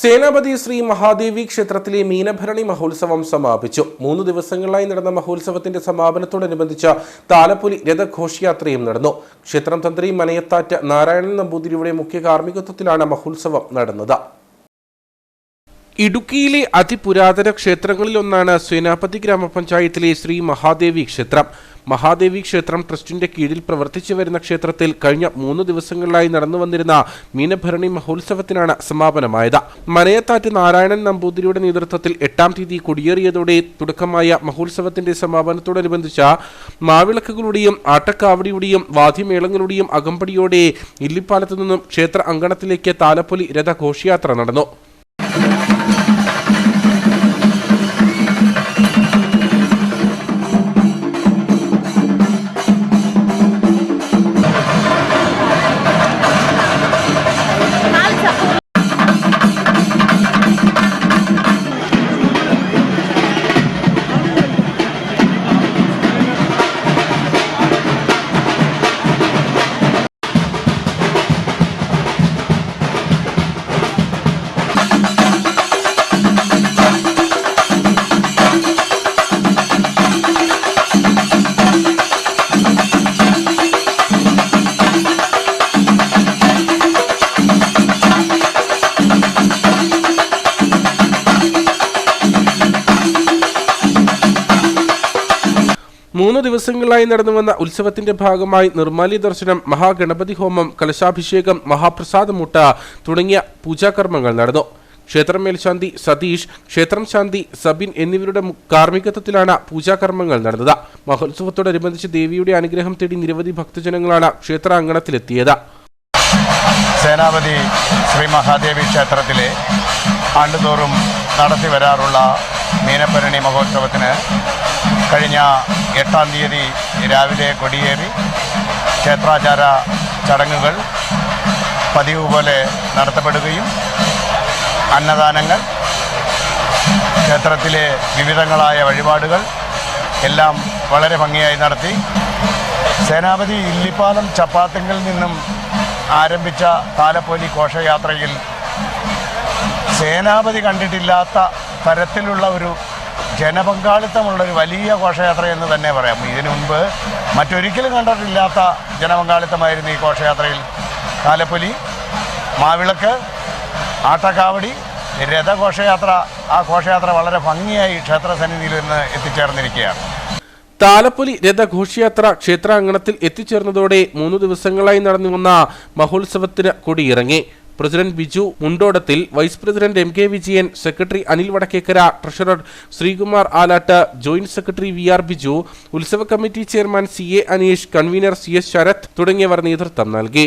സേനാപതി ശ്രീ മഹാദേവി ക്ഷേത്രത്തിലെ മീനഭരണി മഹോത്സവം സമാപിച്ചു. മൂന്ന് ദിവസങ്ങളായി നടന്ന മഹോത്സവത്തിന്റെ സമാപനത്തോടനുബന്ധിച്ച് താലപ്പൊലി രഥഘോഷയാത്രയും നടന്നു. ക്ഷേത്രം തന്ത്രി മനയത്താറ്റ് നാരായണൻ നമ്പൂതിരിയുടെ മുഖ്യ കാർമ്മികത്വത്തിലാണ് മഹോത്സവം നടന്നത്. ഇടുക്കിയിലെ അതിപുരാതന ക്ഷേത്രങ്ങളിലൊന്നാണ് സേനാപതി ഗ്രാമപഞ്ചായത്തിലെ ശ്രീ മഹാദേവി ക്ഷേത്രം. മഹാദേവി ക്ഷേത്രം ട്രസ്റ്റിന്റെ കീഴിൽ പ്രവർത്തിച്ചു വരുന്ന ക്ഷേത്രത്തിൽ കഴിഞ്ഞ മൂന്ന് ദിവസങ്ങളിലായി നടന്നു വന്നിരുന്ന മീനഭരണി മഹോത്സവത്തിനാണ് സമാപനമായത്. മനയത്താറ്റ് നാരായണൻ നമ്പൂതിരിയുടെ നേതൃത്വത്തിൽ എട്ടാം തീയതി കൊടിയേറിയതോടെ തുടക്കമായ മഹോത്സവത്തിന്റെ സമാപനത്തോടനുബന്ധിച്ച മാവിളക്കുകളുടെയും ആട്ടക്കാവടിയുടെയും വാദ്യമേളങ്ങളുടെയും അകമ്പടിയോടെ ഇല്ലിപ്പാലത്തു നിന്നും ക്ഷേത്ര അങ്കണത്തിലേക്ക് താലപ്പൊലി രഥഘോഷയാത്ര നടന്നു. മൂന്ന് ദിവസങ്ങളായി നടന്നുവന്ന ഉത്സവത്തിന്റെ ഭാഗമായി നിർമ്മാലി ദർശനം മഹാഗണപതി ഹോമം കലശാഭിഷേകം മഹാപ്രസാദമുട്ട തുടങ്ങിയ പൂജാകർമ്മങ്ങൾ നടന്നു. ക്ഷേത്രം മേൽശാന്തി സതീഷ് ക്ഷേത്രം ശാന്തി സബിൻ എന്നിവരുടെ കാർമ്മികത്വത്തിലാണ് പൂജാകർമ്മങ്ങൾ നടന്നത്. മഹോത്സവത്തോടനുബന്ധിച്ച് ദേവിയുടെ അനുഗ്രഹം തേടി നിരവധി ഭക്തജനങ്ങളാണ് ക്ഷേത്ര അങ്കണത്തിലെത്തിയത് സേനാപതി ശ്രീ മഹാദേവി ക്ഷേത്രത്തിലെ ആണ്ടുതോറും നടത്തി വരാറുള്ള മീനപ്പരണി മഹോത്സവത്തിന് കഴിഞ്ഞ എട്ടാം തീയതി രാവിലെ കൊടിയേറി ക്ഷേത്രാചാര ചടങ്ങുകൾ പതിവ് പോലെ നടത്തപ്പെടുകയും അന്നദാനങ്ങൾ ക്ഷേത്രത്തിലെ വിവിധങ്ങളായ വഴിപാടുകൾ എല്ലാം വളരെ ഭംഗിയായി നടത്തി. സേനാപതി ഇല്ലിപ്പാലം ചപ്പാത്തിങ്കിൽ നിന്നും ആരംഭിച്ച താലപ്പൊലി ഘോഷയാത്രയിൽ സേനാപതി കണ്ടിട്ടില്ലാത്ത തരത്തിലുള്ള ഒരു ജനപങ്കാളിത്തമുള്ള ഒരു വലിയ ഘോഷയാത്ര എന്ന് തന്നെ പറയാം. ഇതിനു മുൻപ് മറ്റൊരിക്കലും കണ്ടിട്ടില്ലാത്ത ജനപങ്കാളിത്തമായിരുന്നു ഈ ഘോഷയാത്രയിൽ. താലപ്പൊലി മാവിളക്ക് ആട്ടക്കാവടി രഥഘോഷയാത്ര. ആ ഘോഷയാത്ര വളരെ ഭംഗിയായി ക്ഷേത്രസന്നിധിയിൽ നിന്ന് എത്തിച്ചേർന്നിരിക്കുകയാണ്. താലപ്പൊലി രഥഘോഷയാത്ര ക്ഷേത്രാങ്കണത്തിൽ എത്തിച്ചേർന്നതോടെ മൂന്ന് ദിവസങ്ങളായി നടന്നു വന്ന മഹോത്സവത്തിന് കൊടിയിറങ്ങി. President Biju Mundodathil vice president M K Vijayan secretary Anil Vadakkekara treasurer Sreekumar Alattu joint secretary V R Biju ഉത്സവ committee chairman C A Aneesh convener C S Sarath തുടങ്ങിയവർ നേതൃത്വം നൽകി.